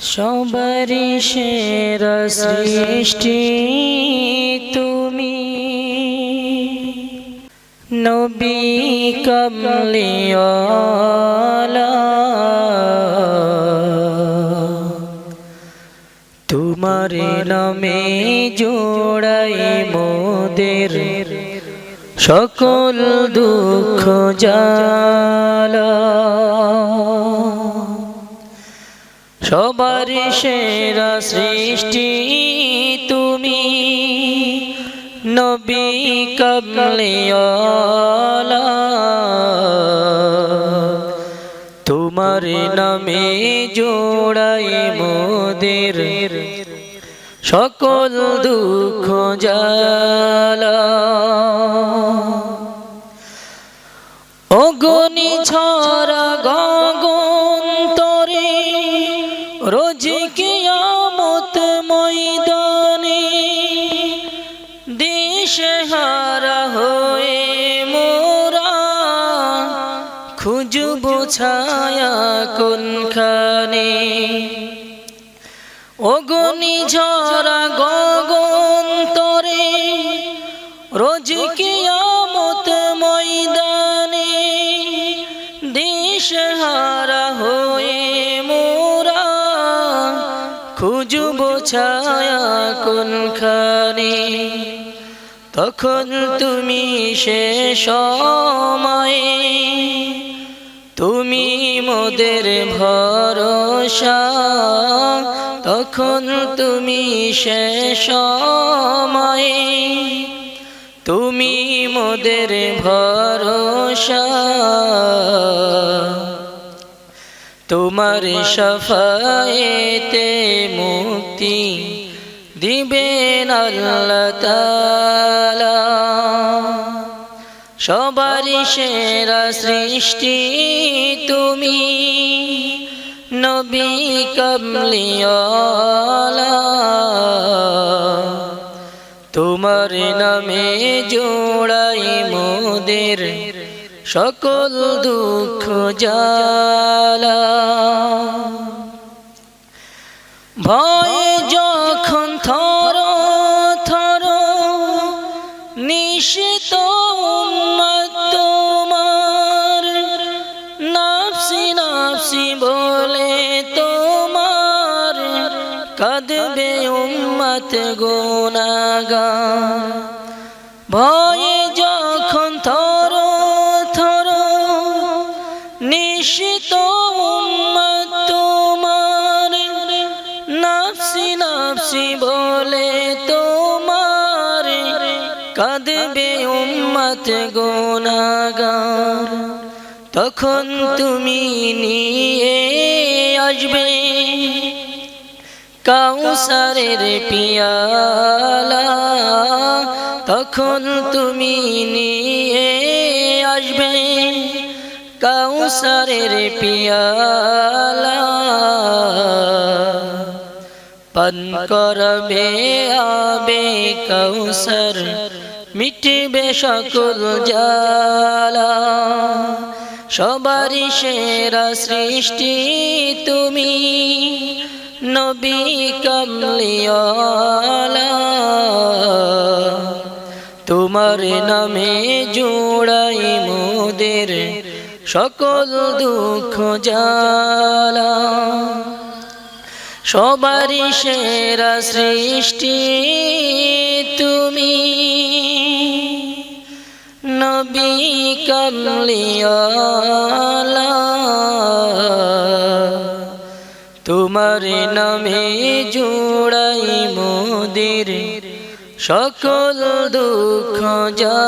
সবারই সেরা সৃষ্টি তুমি। নবী কমলিওয়ালা তোমার নামে জোড়াই মোদের সকল দুঃখ জালা। সবার সেরা সৃষ্টি তুমি। নবী কমলিওয়ালা তোমার নামে জোড়াই মোদের সকল দুঃখ জালা অগনি ছড়া ছায়া কোনখানে? অগনি ঝরা গগন তরে রোজ কিয়ামত ময়দানে? দেশ হারা হয়ে মোরা, খুঁজব ছায়া কোনখানে? তখন তুমি সে সময়ে তুমি মোদের ভরসা, তখন তুমি সে সময়ে। তুমি মোদের ভরসা, তোমার সফায়েতে মুক্তি দিবেন আল্লাহ তাআলা। সবারই সেরা সৃষ্টি তুমি। নবী কমলিওয়ালা তোমার নামে জোড়াই মোদের সকল দুঃখ জালা ভয় উম্মত গুনাগার ভয়ে যখন থর থর, নিশিত উম্মত তোমার, নাফসি নাফসি বলে তোমার, কাঁদবে উম্মত গুনাগার তখন তুমি নিয়ে আসবে। কাউসারের পিয়ালা তখন তুমি নিয়ে আসবে কাউসারের পিয়ালা। পান করবে আবে কৌসর মিটবে সকল জালা সবারই সেরা সৃষ্টি তুমি। নবী কমলিওয়ালা, তোমার নামে জোড়াই মোদের সকল দুঃখ জালা সবারই সেরা সৃষ্টি তুমি। নবী কমলিয়ালা তোমার নামে জোড়াই মোদের সকল দুঃখ যা